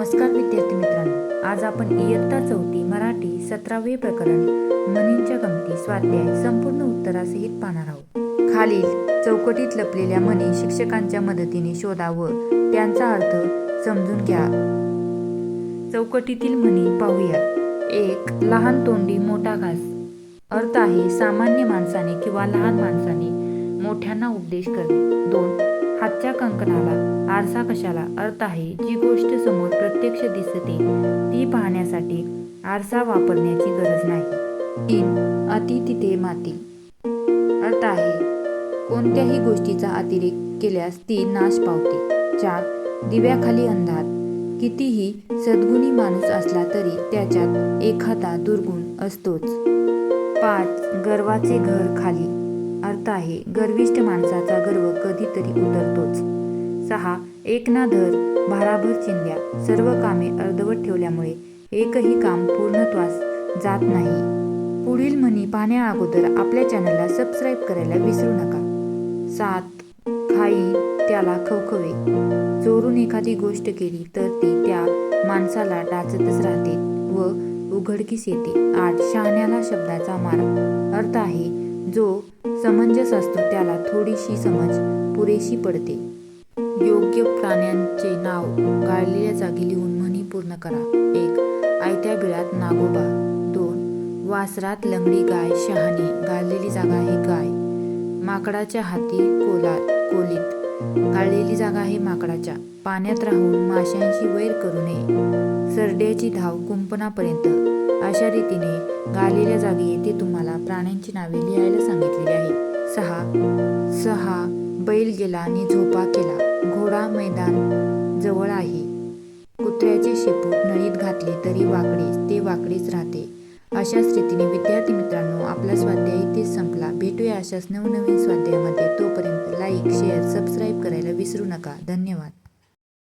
नमस्कार विद्यार्थी मित्रांनो आज आपण इयत्ता चौथी मराठी सतरावे प्रकरण मनींच्या गमती स्वाध्याय संपूर्ण उत्तरासहित पाहणार आहोत. खालील चौकटीत लपलेल्या म्हणी शिक्षकांच्या मदतीने शोधा व त्यांचा अर्थ समजून घ्या. चौकटीतील म्हणी पाहूया. एक लहान तोंडी मोठा घास. अर्थ आहे सामान्य माणसाने किंवा लहान माणसाने मोठ्यांना उपदेश करणे. दोन हातच्या कंकणाला. आरसा कशाला? अर्थ आहे जी गोष्ट समोर प्रत्यक्ष दिसते ती पाहण्यासाठी आरसा वापरण्याची गरज नाही. तीन अति तिथे माती. अर्थ आहे कोणत्याही गोष्टीचा अतिरेक केल्यास ती नाश पावते. चार दिव्याखाली अंधार. कितीही सद्गुणी माणूस असला तरी त्याच्यात एखादा दुर्गुण असतोच. पाच गर्वाचे घर खाली. अर्थ आहे गर्विष्ठ माणसाचा गर्व कधीतरी उतरतोच. सहा एक ना धर भाराभर चिंध्या सर्व कामे अर्धवट ठेवल्यामुळे एकही काम पूर्णत्वास जात नाही. पुढील म्हणी पाहण्या अगोदर आपल्या चॅनलला सबस्क्राईब करायला विसरू नका. सात. खाई त्याला खवखवे. चोरून एखादी गोष्ट केली तर ती त्या माणसाला डाचतच राहते व उघडकीस येते. आठ. शहाण्याला शब्दाचा मार. अर्थ आहे जो समंजस असतो त्याला थोडीशी समज पुरेशी पडते. योग्य प्राण्यांचे नाव गाळलेल्या जागी लिहून म्हणी पूर्ण करा. एक आयत्या बिळात नागोबा. दोन वासरात लंगडी गाय शहाणे. गाळलेली जागा आहे गाय. माकडाच्या हाती कोला कोलीत. गाळलेली जागा आहे माकडाच्या. पाण्यात राहून माशांशी वैर करू नये. सरड्याची धाव कुंपणापर्यंत. अशा रीतीने गाळलेल्या जागी येथे तुम्हाला प्राण्यांची नावे लिहायला सांगितलेली आहे सहा सहा बैल गेला आणि झोपा केला. घोडा मैदान जवळ आहे. कुत्र्याचे शेपूट नळीत घातले तरी वाकडेच ते वाकडेच राहते. अशाच रीतीने विद्यार्थी मित्रांनो आपला स्वाध्याय इथेच संपला. भेटूया अशाच नवनवीन स्वाध्यायामध्ये. तोपर्यंत लाईक शेअर सबस्क्राईब करायला विसरू नका. धन्यवाद.